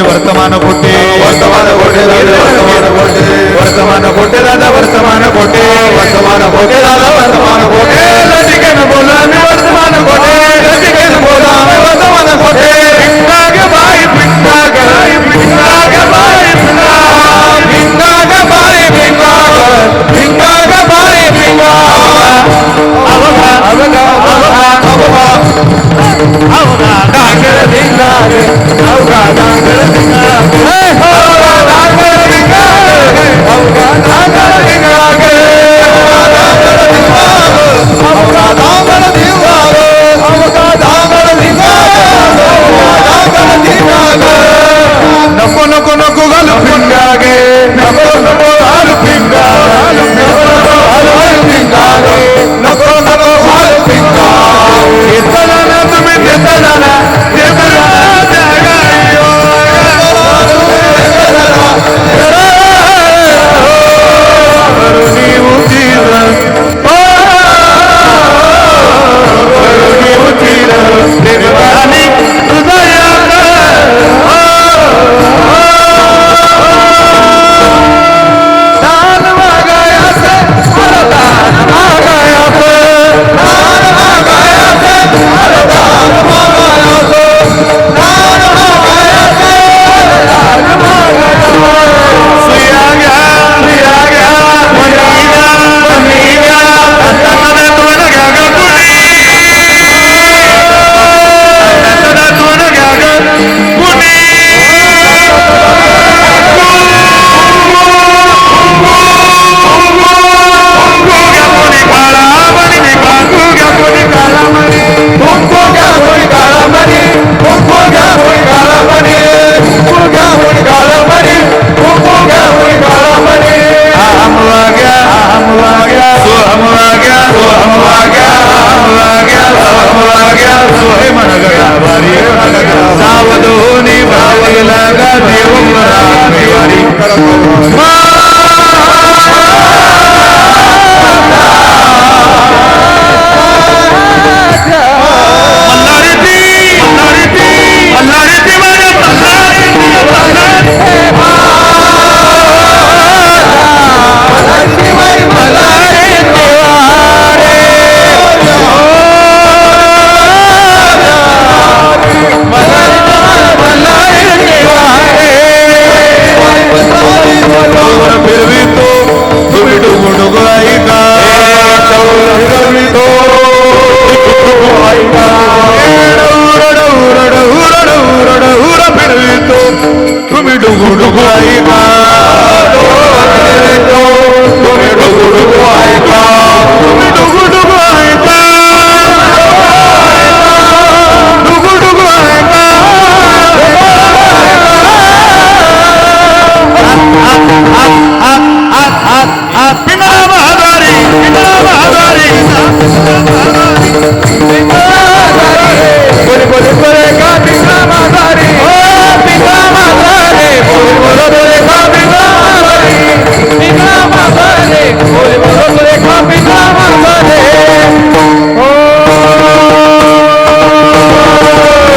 ராஜ வர்த்தமான கோட்டை வர்த்தமான கோட்டை ராஜ வர்த்தமான கோட்டை வர்த்தமான கோட்டை ராஜா வர்த்தமான கோட்டை வர்த்தமான கோட்டை ராஜா வர்த்தமான கோட்டை போல